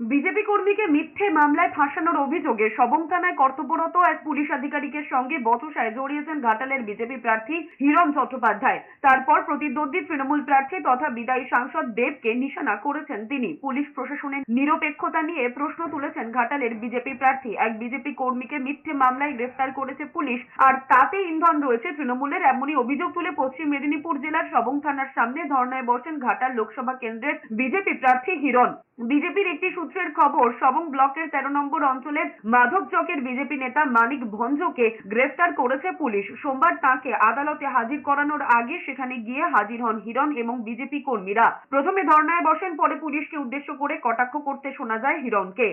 BJP কর্মীকে মিথ্যে মামলায় ফাঁসানোর অভিযোগে সবং থানায় কর্তব্যরত এক পুলিশ আধিকারিকের সঙ্গে বচসায় জড়িয়েছেন ঘাটালের বিজেপি প্রার্থী হিরণ চট্টোপাধ্যায়। তারপর প্রতিদ্বন্দ্বী তৃণমূল প্রার্থী তথা বিদায়ী সাংসদ দেবকে নিশানা করেছেন তিনি। পুলিশ প্রশাসনের নিরপেক্ষতা নিয়ে প্রশ্ন তুলেছেন ঘাটালের বিজেপি প্রার্থী। এক বিজেপি কর্মীকে মিথ্যে মামলায় গ্রেফতার করেছে পুলিশ, আর তাতে ইন্ধন রয়েছে তৃণমূলের, এমনই অভিযোগ তুলে পশ্চিম মেদিনীপুর জেলার সবং থানার সামনে ধর্নায় বসেন ঘাটাল লোকসভা কেন্দ্রের বিজেপি প্রার্থী হিরণ। বিজেপির একটি সূত্রের খবর সবং ব্লকের তেরো নম্বর অঞ্চলের মাধব চকের বিজেপি নেতা মানিক ভঞ্জকে গ্রেফতার করেছে পুলিশ। সোমবার তাকে আদালতে হাজির করানোর আগে সেখানে গিয়ে হাজির হন হিরণ এবং বিজেপি কর্মীরা। প্রথমে ধর্নায় বসেন, পরে পুলিশকে উদ্দেশ্য করে কটাক্ষ করতে শোনা যায় হিরণকে।